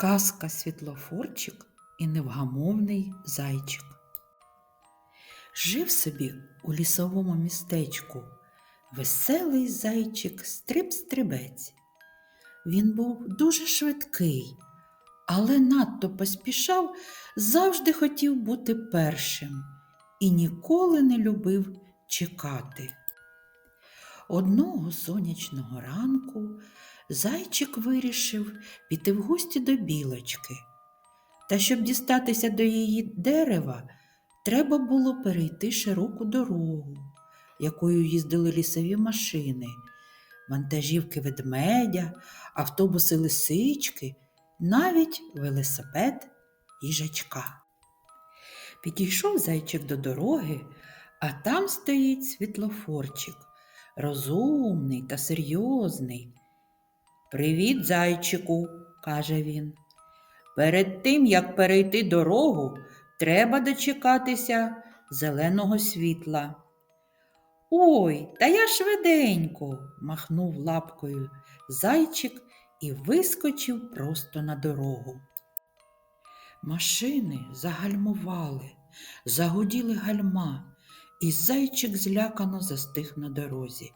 Казка світлофорчик і невгамовний зайчик. Жив собі у лісовому містечку веселий зайчик стриб-стрибець. Він був дуже швидкий, але надто поспішав, завжди хотів бути першим і ніколи не любив чекати. Одного сонячного ранку зайчик вирішив піти в гості до білочки. Та щоб дістатися до її дерева, треба було перейти широку дорогу, якою їздили лісові машини, вантажівки ведмедя, автобуси лисички, навіть велосипед їжачка. Підійшов зайчик до дороги, а там стоїть світлофорчик, розумний та серйозний. Привіт, зайчику, каже він. Перед тим, як перейти дорогу, треба дочекатися зеленого світла. Ой, та я швиденько, махнув лапкою зайчик і вискочив просто на дорогу. Машини загальмували, загуділи гальма, і зайчик злякано застиг на дорозі.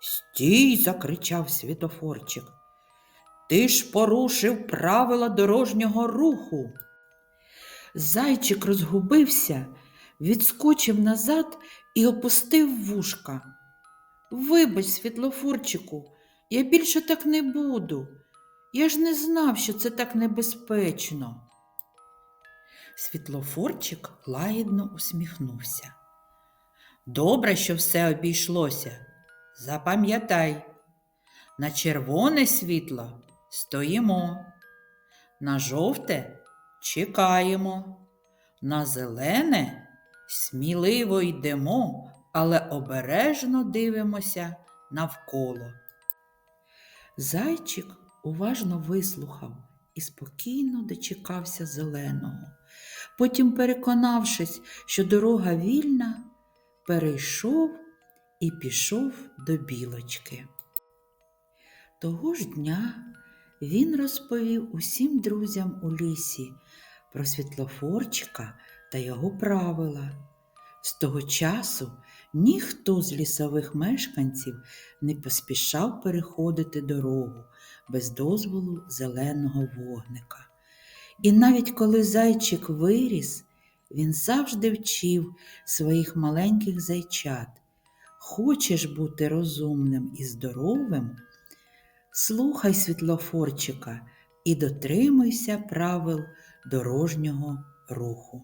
Стій, закричав світофорчик. Ти ж порушив правила дорожнього руху. Зайчик розгубився, відскочив назад і опустив вушка. Вибач, світлофорчику, я більше так не буду. Я ж не знав, що це так небезпечно. Світлофорчик лагідно усміхнувся. Добре, що все обійшлося. Запам'ятай, на червоне світло стоїмо, на жовте чекаємо, на зелене сміливо йдемо, але обережно дивимося навколо. Зайчик уважно вислухав і спокійно дочекався зеленого. Потім, переконавшись, що дорога вільна, перейшов і пішов до білочки. Того ж дня він розповів усім друзям у лісі про світлофорчика та його правила. З того часу ніхто з лісових мешканців не поспішав переходити дорогу без дозволу зеленого вогника. І навіть коли зайчик виріс, він завжди вчив своїх маленьких зайчат. Хочеш бути розумним і здоровим? Слухай світлофорчика і дотримуйся правил дорожнього руху.